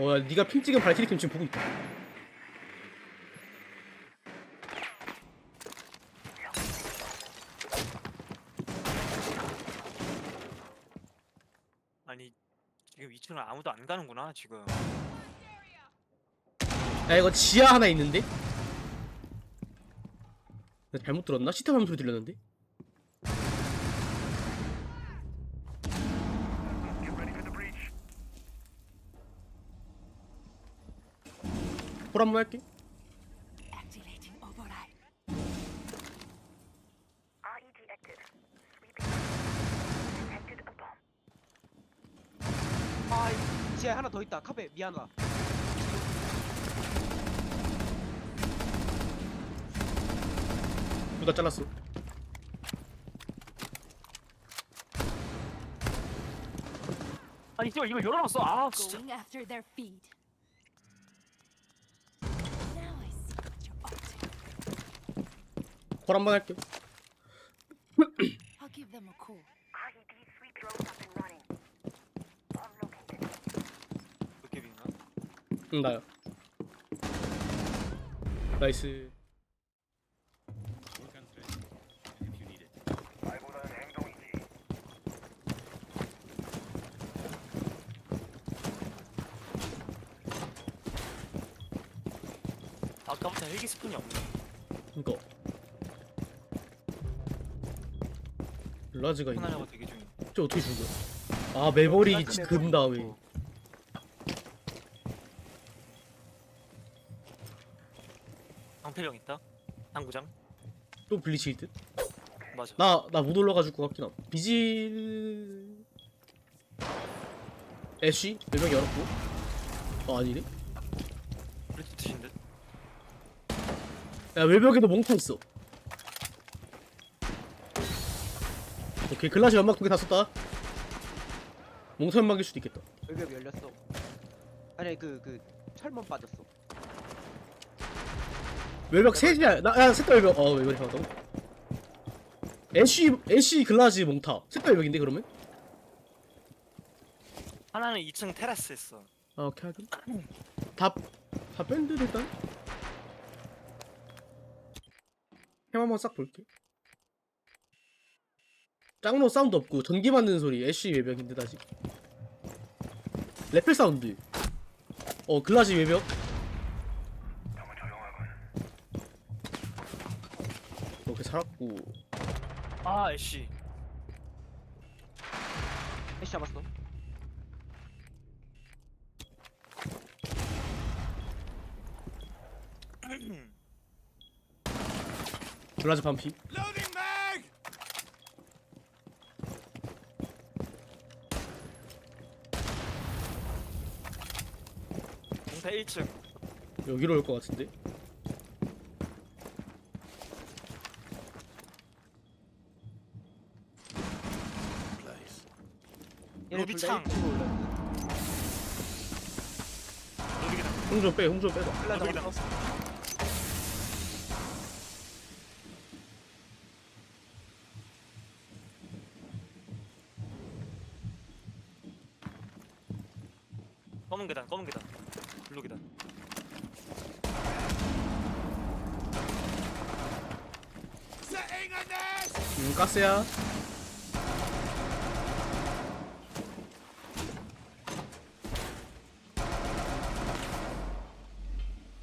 어, 야, 네가 핑 찍은 발키리 팀 지금 보고 있다. 아니 지금 2층을 아무도 안 가는구나 지금 야, 이거 지하 하나 있는데? 잘못 들었나? 시트 밤 소리 들렸는데? Active. Sweeping. Detected a bomb. 아 이- 지하에 하나 더 있다 카페 미안하다 둘다 잘랐어. 아니 이걸 이걸 열어놨어 아 진짜 Going after their feed. 홀 한번 할게. I'll give them a call. RED sweep drones up and running. Bomb located. 도깨비인가? 응, 나야. 나이스. 아까부터 헬기 스푼이 없네 이거. 라즈가 있네. 하나냐고 되게 중요 저 어떻게 거야? 아, 블라즈 금. 다음에. 어. 방패병 있다 당구장 또 블리치일 듯? 맞아 나, 나 못 올라가지고 것 같긴 함. 비질. 애쉬? 외벽 열었고. 어, 아니네? 블루투스인 듯 야, 외벽에도 몽타 있어. 오케이, 글라시 연막 두 개 다 썼다. 몽타 연막일 수도 있겠다. 외벽 열렸어 아니 그그 철문 빠졌어 외벽 셋이야. 나, 야, 셋다 외벽. 어, 외벽이 하다고? 애쉬, 애쉬 글라지 몽타. 셋다 외벽인데, 그러면? 하나는 2층 테라스 했어 아, 오케이, 하긴. 다, 다 밴드 일단. 햄 한번 싹 볼게. 짱로 사운드 없고 전기 맞는 소리 애쉬 외벽인데 다시 레펠 사운드. 어 글라지 외벽. 이렇게 살았고. 아 애쉬. 해시 잡았어. 글라지 반피 1층. 여기로 올 것 같은데? 로비 창. 1층으로 올라 여기다. 홍좀 빼, 홍좀 빼봐. 여기다. 잡았어 검은 계단 검은 계단 블루 계단 음 가스야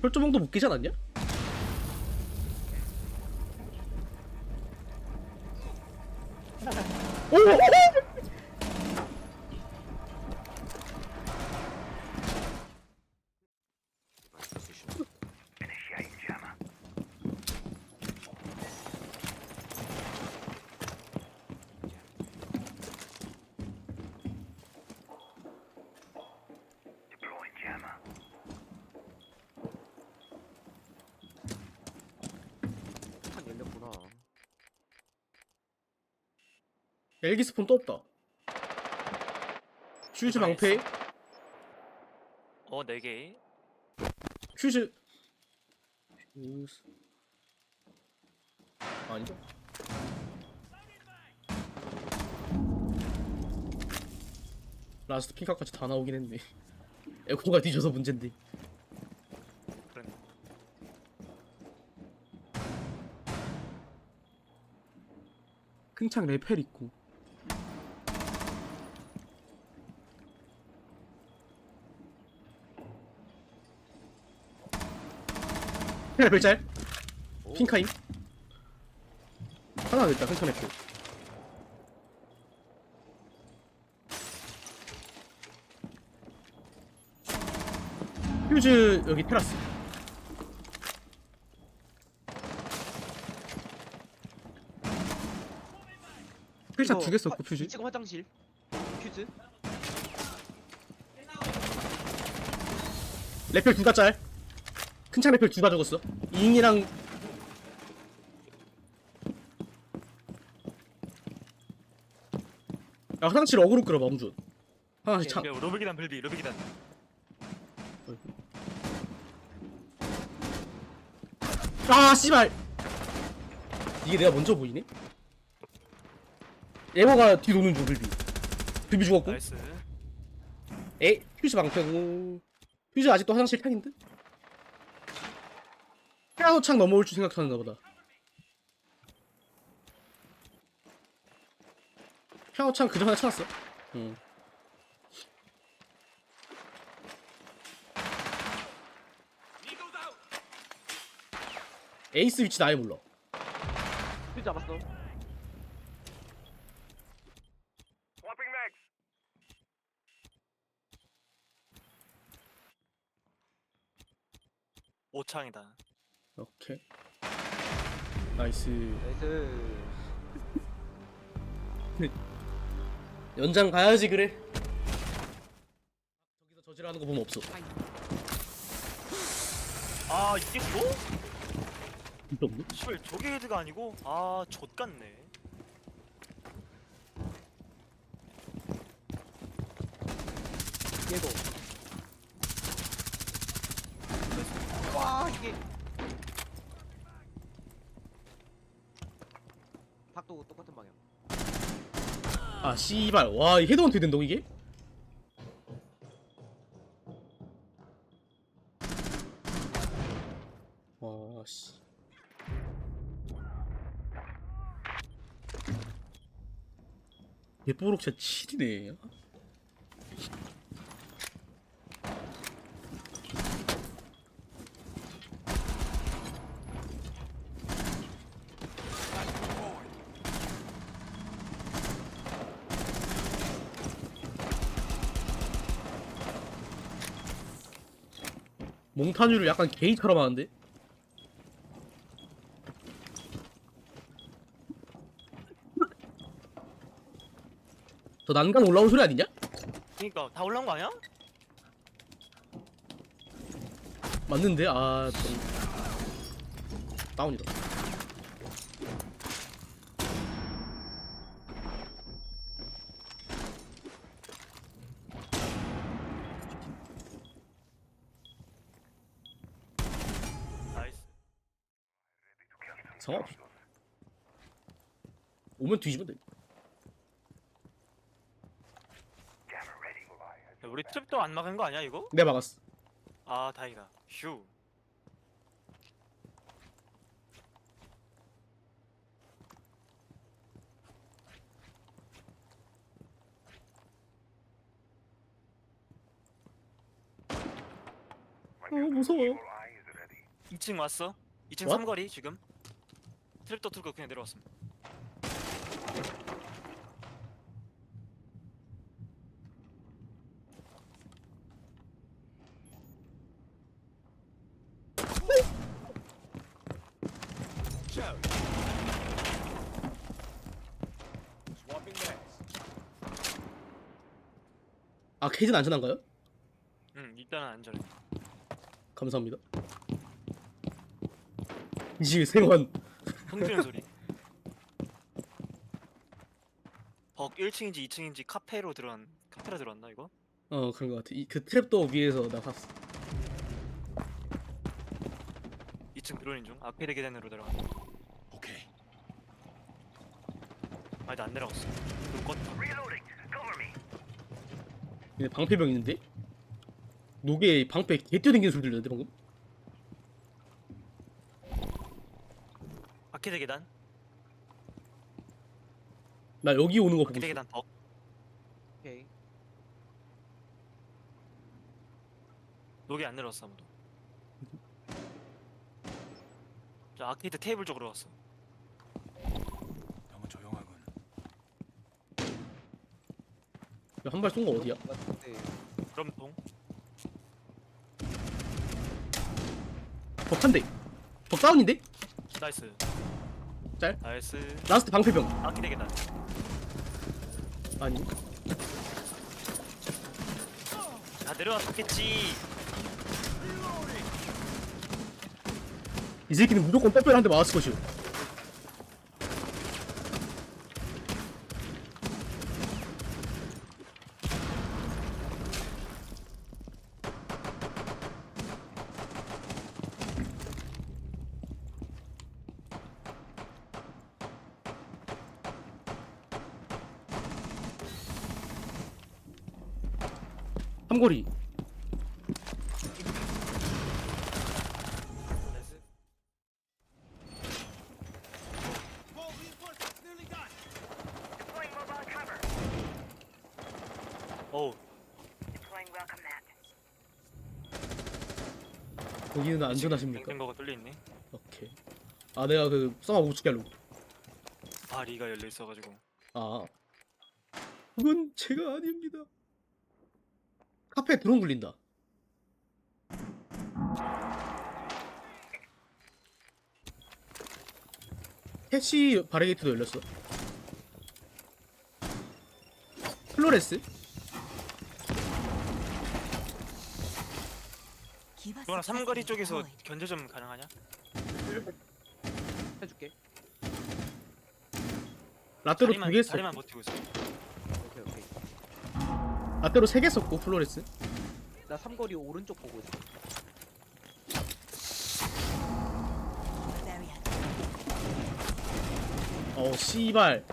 혈조봉도 못 끼지 않았냐? 오! 판 열렸구나 엘기 스폰 또 없다. 슈즈 방패, 어 4개 슈즈. 슈즈. 아니다. 라스트 핑크까지 다 나오긴 했네. 에코가 뒤져서 문제인데. 큰창 레펠 있고 레펠 짤? 핑카임? 하나 됐다 레펠 휴즈 여기 테라스. 이거 두개 썼고 화- 퓨즈 이층 화장실. 퓨즈. 레펠 둘다 짤. 큰창 레펠 둘다 죽었어. 잉이랑 야 화장실 어그로 끌어봐 웅준. 화장실 창. 야, 로비기단 빌비 로비기단. 아 씨발. 이게 내가 먼저 보이네? 에버가 뒤 도는 중 빌비. 빌비 죽었고. 나이스. 에 휴즈 방패고. 휴즈 아직도 화장실 탕인데? 피아노 창 넘어올 줄 생각하는가 보다. 피아노 창 그저 하나 찾았어. 응. 에이스 위치 나 아예 몰라. 퓨즈 잡았어 Swapping mags. 오창이다. 오케이. 나이스. 나이스 연장 가야지 그래. 저기서 저지라는 거 보면 없어. 아 이게? 진짜 없네? 씨발 저게 헤드가 아니고 아 좆같네. 얘도 와 이게 각도 똑같은 방향. 아 씨발. 와이 헤드 어떻게 된다고 이게? 와씨. 예뽀록 진짜 7이네 몽타뉴를 약간 게이처럼 하는데? 저 난간 올라온 소리 아니냐? 그니까 다 올라온 거 아니야? 맞는데? 아... 좀... 다운이다 상관없어 오면 뒤지면 돼 야, 우리 트랩도 안 막은 거 아니야 이거? 내가 막았어 아 다행이다. 휴. 어 무서워 2층 왔어? 2층 What? 삼거리 지금. 트랩도 틀고 그냥 내려왔습니다. 아 케이지는 안전한가요? 응 일단은 안전해. 감사합니다 이제 생원 흥지는 소리. 벅 1층인지 2층인지 카페로 들어간 카페로 들어왔나 이거? 어 그런 것 같아 이, 그 트랩도 위에서 나 봤어 2층 드론인 중 아케이드 계단으로 들어가. 오케이. 아니 나안 내려갔어. 눈 껐다. 얘네 방패병 있는데? 녹에 방패 개 뛰어댕기는 소리 들렸는데 방금? 아키드 계단 나 여기 오는 거 보고 있어 계단 벅 오케이. 녹이 안 내려왔어 아무도 저 아키드 테이블 쪽으로 왔어 너무 조용하군. 한 발 쏜 거 어디야? 같은데. 그럼 동 벅한데 벅 다운인데? 나이스 짤? 나이스. 라스트 방패병. 아키드 계단 아니. 다 내려왔겠지. 이 새끼는 무조건 빼빼한테 맞았을 것이오 삼거리 나이스 Deploying mobile cover. 어우 Deploying welcome mat. 거기는 안전하십니까? 뱅뱅거가 뚫려 있네. 오케이. 아 내가 그 우측에 하려고. 아 리가 열려 있어가지고. 아. 그건 제가 아닙니다. 카페 드론 굴린다. 캐시 바리게이트도 열렸어. 플로레스 이거랑 삼거리 쪽에서. 견제 좀 가능하냐? 해줄게. 라떼로 다리만, 두개 썼고 다리만 버티고 있어 오케이 오케이. 라떼로 세 개 썼고 플로레스 나 삼거리 오른쪽 보고 있어. 어 씨발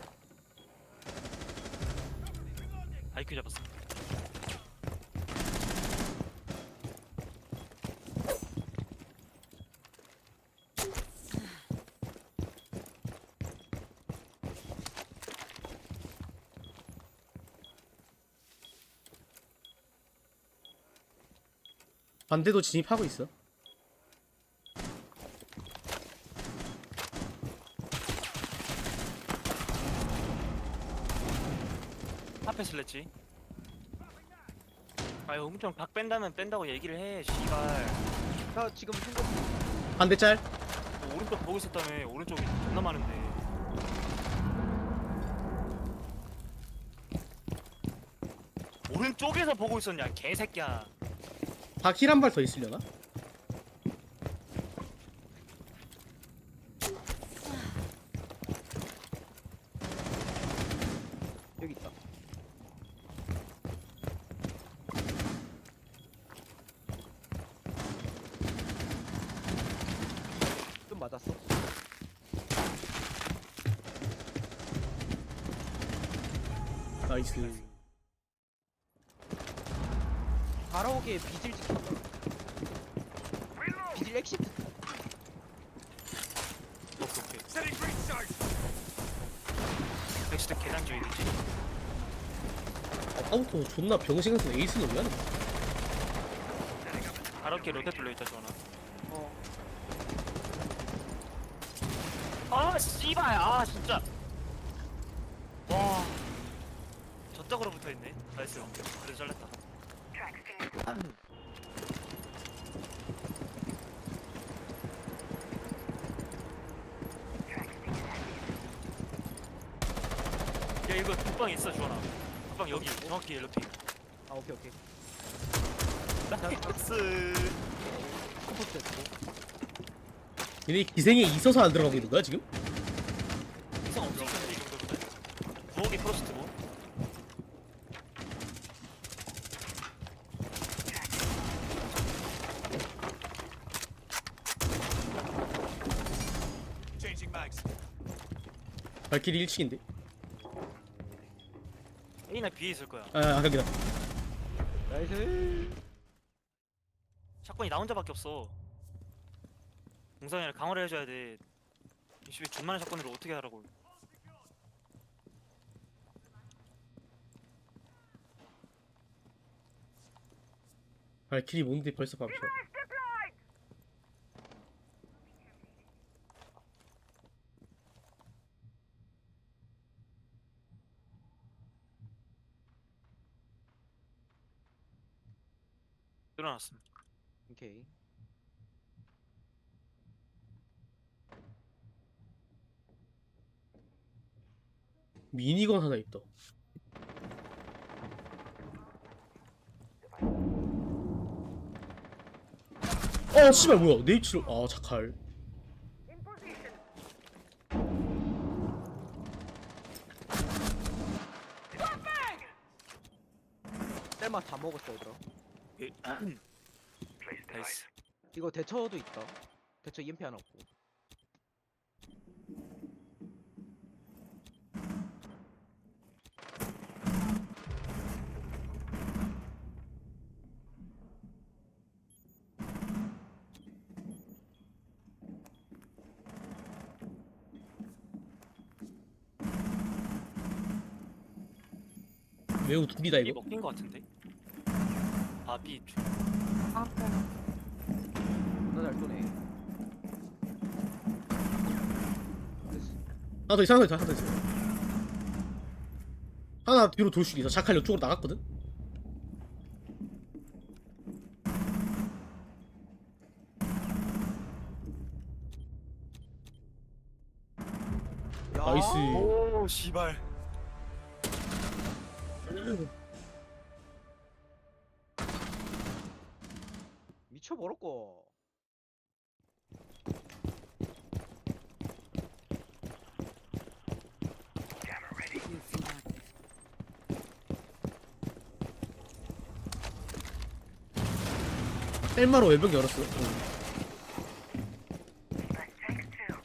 IQ 잡았어 반대도 진입하고 있어. 앞에 슬랬지 아유 엄청 박 뺀다면 뺀다고 얘기를 해 씨발. 나 지금 생각 반대 짤. 너 오른쪽 보고 있었다며 오른쪽이 존나 많은데. 오른쪽에서 보고 있었냐 개새끼야 바퀴 한발 더 있으려나? 여기 있다. 좀 맞았어. 나이스 바라오게 비질. 비질. 오케이 오케이 엑시트 계단 주의겠지 아까부터 존나 에이스는 왜 하는 거야? 가볍게 로테 뚫려있다 주원아 어. 아 씨발 아 진짜 와 저쪽으로 붙어있네 나이스 그래도 잘렸다 Track finished. Track finished. 야 이거 독방 있어 주원아 독방 여기 정확히 옐로티 아 오케이 오케이. 나이스 컴포트 했고. 얘네 기생에 있어서 안 들어가고 있는 거야 지금? 이상 엄청 큰데 이 정도면 부엌이 프로스트고 발키리 1층인데 A나 B에 있을 거야 아 아까 기다 나이스. 샷건이 나 혼자밖에 없어. 공상이랑 강화를 해줘야 돼. 이씨 준만한 샷건으로 어떻게 하라고? 발키리 뭔데 벌써 밤이야 일어났음. 오케이. 미니건 하나 있다 어 씨발 뭐야 네이처 아 자칼. 셀마 다 먹었어 얘들아. 예. 나이스. 이거 대처도 있다. 대처 EMP 하나 없고. 매우 둘이다 B 이거 먹힌 거 같은데? 아. After. 나잘 쏘네. 하나 더 있어 하나 더 있어 하나 더 있어 하나 뒤로 돌 수도 있어 자칼 이쪽으로 나갔거든 야. 나이스 오 씨발. feel active. 셀마로 외벽 열었어 응. Strike two.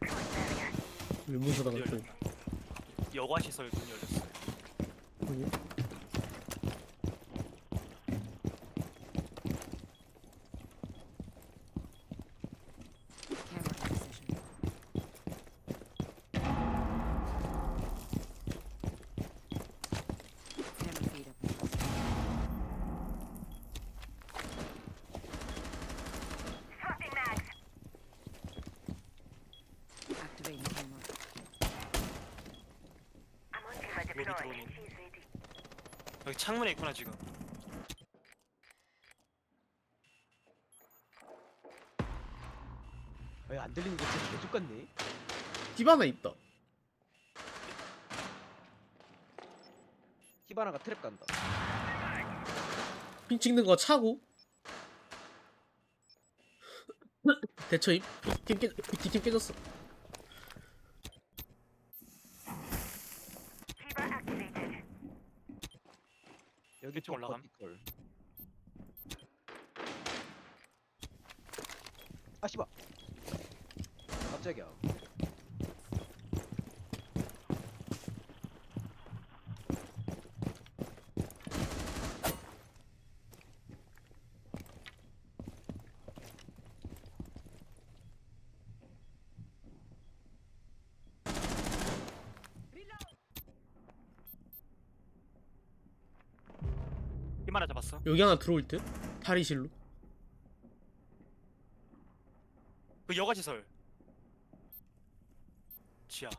Deploying barrier. 의문사당 열려. 같은 여과 시설 문 열렸어. 아니. Camera in position. Camera feed up. in position. Swapping mags. Activating camera. I'm on camera deployed. 들어오네. She's ready. 여기 창문에 있구나 지금. 왜 안 들리는 거 진짜 개죽 같네. 디바나 있다 히바나가 트랩 간다. 핀 찍는 거 차고 대처 입팀 깨, B팀 깨졌어 Kiba activated. 여기 이쪽 올라감? 버티컬. 아 씨발. 깜짝이야. 힘 하나 잡았어. 여기 하나 들어올 듯 탈의실로 그 여과 시설. 지하.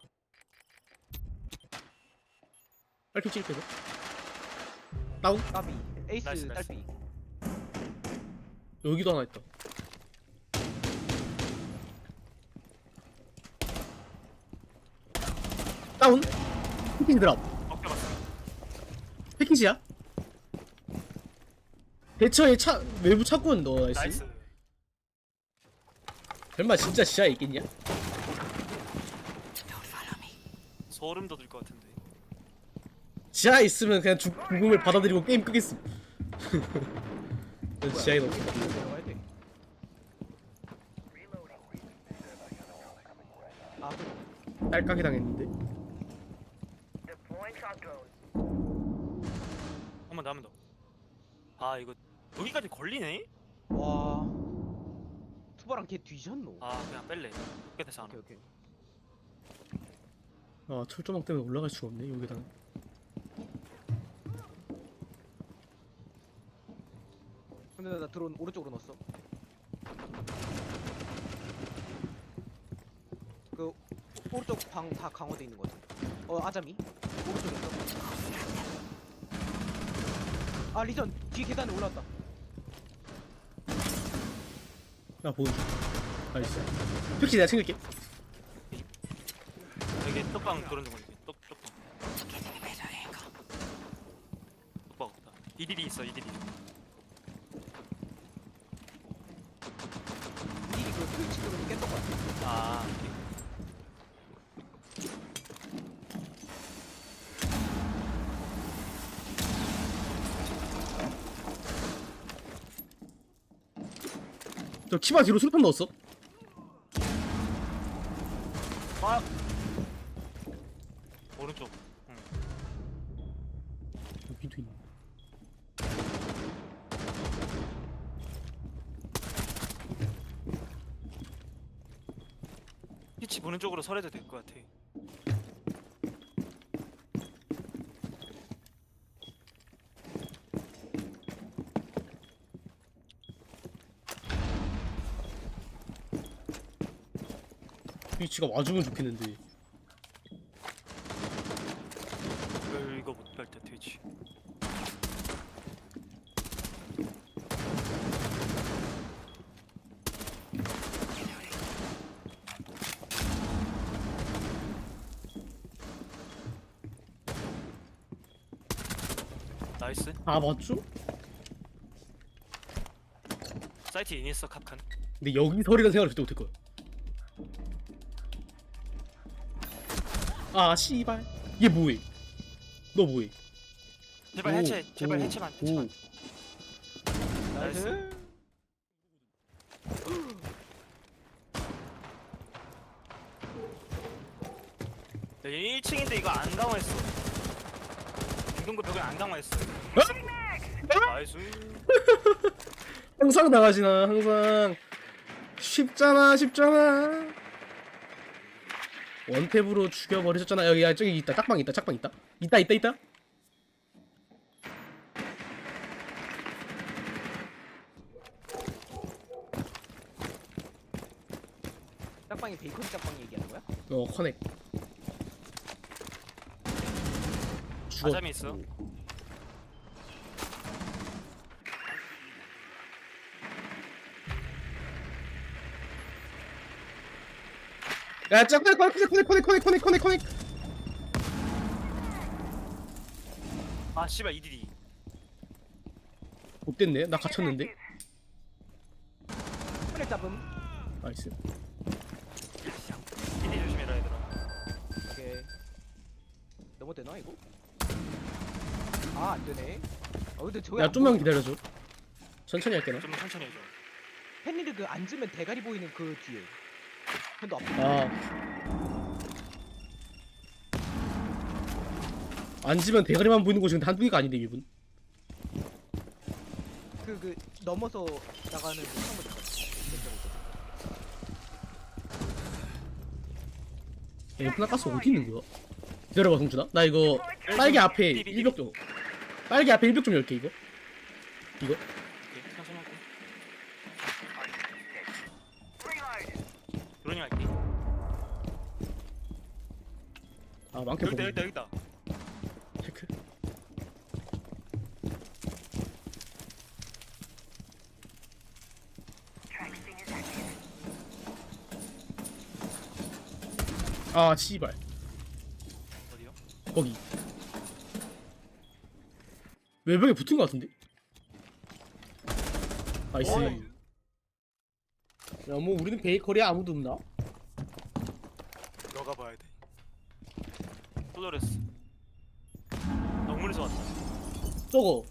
빨리 찔게도 다운 까비. 에이스 나이스, 나이스. 딸피. 여기도 하나 있다 다운 패키지 드랍 어깨 봤어. 패키지야 대처에 차 외부 차고는 너 나이스 나이스. 설마 진짜 지하에 있겠냐? Don't follow me. 소름 돋을 것 같은데. 지하에 있으면 그냥 죽, 죽음을 받아들이고 게임 끄겠음 난 지하에 넣어 내려가야 돼. 아, 딸깍이 당했는데 Deploying shock drone. 한번 더, 한번 더. 아 이거 여기까지 걸리네? 와 투바랑 걔 뒤졌노? 아 그냥 뺄래. 끝에서 안 오케이 오케이. 아 철조망 때문에 올라갈 수가 없네 여기다가. 근데 나 드론 오른쪽으로 넣었어. 그 오- 오른쪽 방 다 강화돼 있는 거 같아. 어 아자미? 오른쪽에 있어. 아 리전! 뒤에 계단에 올라왔다 나 보는 중 나이스. 픽시 내가 챙길게. 여기 떡방 그런 거 있지? 떡 떡방. 떡방 없다. 이딜이 있어 미리 그 트위치 드론이 깼던 거 같아 아 저 키바 뒤로 수류탄 넣었어. 아. 오른쪽. 응. 여기도 있네. 피치 보는 쪽으로 설해도 될 것 같아 위치가 와주면 좋겠는데. 이거 못뺄때 트위치 나이스. 아 맞죠? 사이트 인했어 캅칸. 근데 여기 설이란 생각을 절대 못할 거야 아 씨발. 얘 뭐해? 너 뭐해? 제발 오, 해체 제발 오, 해체만 오. 해체만. 나이스. 야, 얘 1층인데 이거 안 강화했어. 중동구 벽에 안 강화했어. 나이스. 항상 나가지나 항상. 쉽잖아 쉽잖아 원탭으로 죽여버리셨잖아. 여기 야 저기 있다. 짝방 있다. 짝방 있다. 있다 있다 있다. 짝방이 베이컨 짝방 얘기하는 거야? 어 커넥. 죽었 아잠이 있어 야 짝방 커넥 커넥 커넥 커넥 커넥 커넥 커넥 아 씨발 이들이 못됐네? 나 갇혔는데? 잡음. 나이스. 이들이 조심해라 얘들아. 오케이. 넘어 되나 이거? 아 안되네. 아 근데 저기 야안 좀만. 기다려줘. 천천히 할게 나. 좀 천천히 해줘. 팬니를 그 앉으면 대가리 보이는 그 뒤에 팬도 앞에 아. 앉으면 대가리만 보이는 곳이 근데 한두 개가 아닌데 이분. 그, 그 넘어서 나가는 그 창문 있거든 야 이분 가스 어디 있는 거야? 기다려봐 동준아. 나 이거 빨개 앞에. 일벽 좀 빨개 앞에 일벽 좀 열게 이거. 이거 아 많게 여기다 여기다 여기다 체크. 아 씨발 어디요? 거기 외벽에 붙은 거 같은데 나이스 어이. 야뭐 우리는 베이커리에 아무도 없나? 쏘더랬어. 영문에서 왔다. 저거.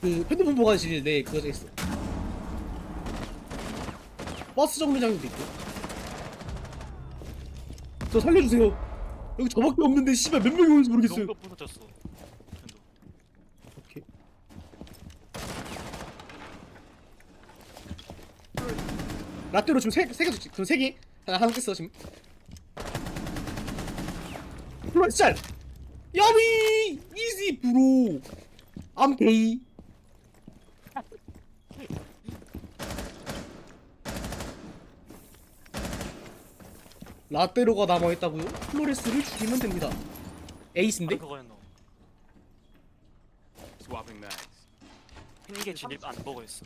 그 핸드폰 보관실 내 그거 있어. 버스 정류장도 있고. 저 살려주세요. 여기 저밖에 없는데 씨발 몇 명이 오는지 모르겠어요. 부서졌어. 라떼로 지금 세세 개, 지금 세 개. 하나 뺐어 지금. 짤 야미 이지 브로 I'm gay 라떼로가 남아있다고요? 플로레스를 죽이면 됩니다 에이스인데? 아, 그거였노. Swapping mags. 흰게 진입 안 보고 있어.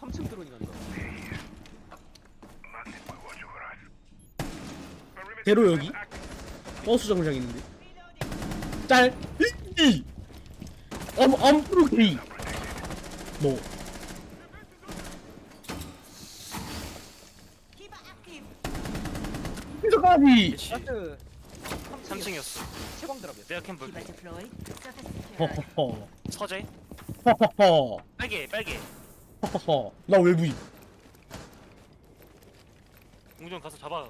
3층 드론이 간다 대로 여기 버스 정류장 있는데. 짤 이! 엄 엄프로 게이. 뭐. 라트 3층이었어. 채광 드랍이야 내가 캠 볼게. 허허허. 서재. 허허허. 빨개 빨개. 허허허. 나 외부인. 공정 가서 잡아.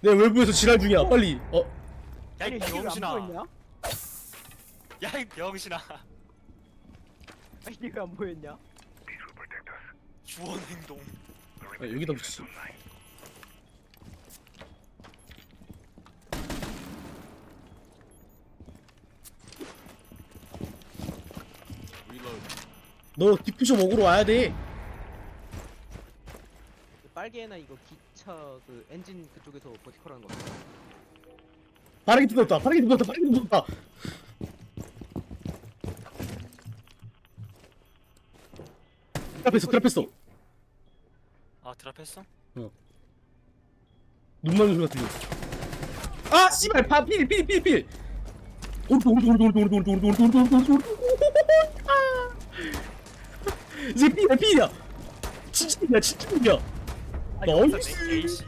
내 외부에서 지랄 중이야. 빨리. 어 야이 병신아. 보였냐? 야이 병신아. 아니 이거 안 보였냐? 주원 행동. 아, 여기다 Reload. 너 디퓨저 먹으러 와야 돼 빨개나 이거 기차 그 엔진 그쪽에서 버티컬 하는 거 같아 바람이 뜯었다 바람이 뜯었다 바람이 뜯었다 트랍했어 트랍했어 아 드랍했어? 눈 맞는 소리 같은 거. 아 씨발 파필필 필필 오른쪽 오른쪽 오른쪽 오른쪽 오른쪽 오른쪽 오른쪽 오른쪽 오른쪽 오른쪽 아 이제 필이야 필이야 진짜 필이야 진짜 필이야 아, 나이스.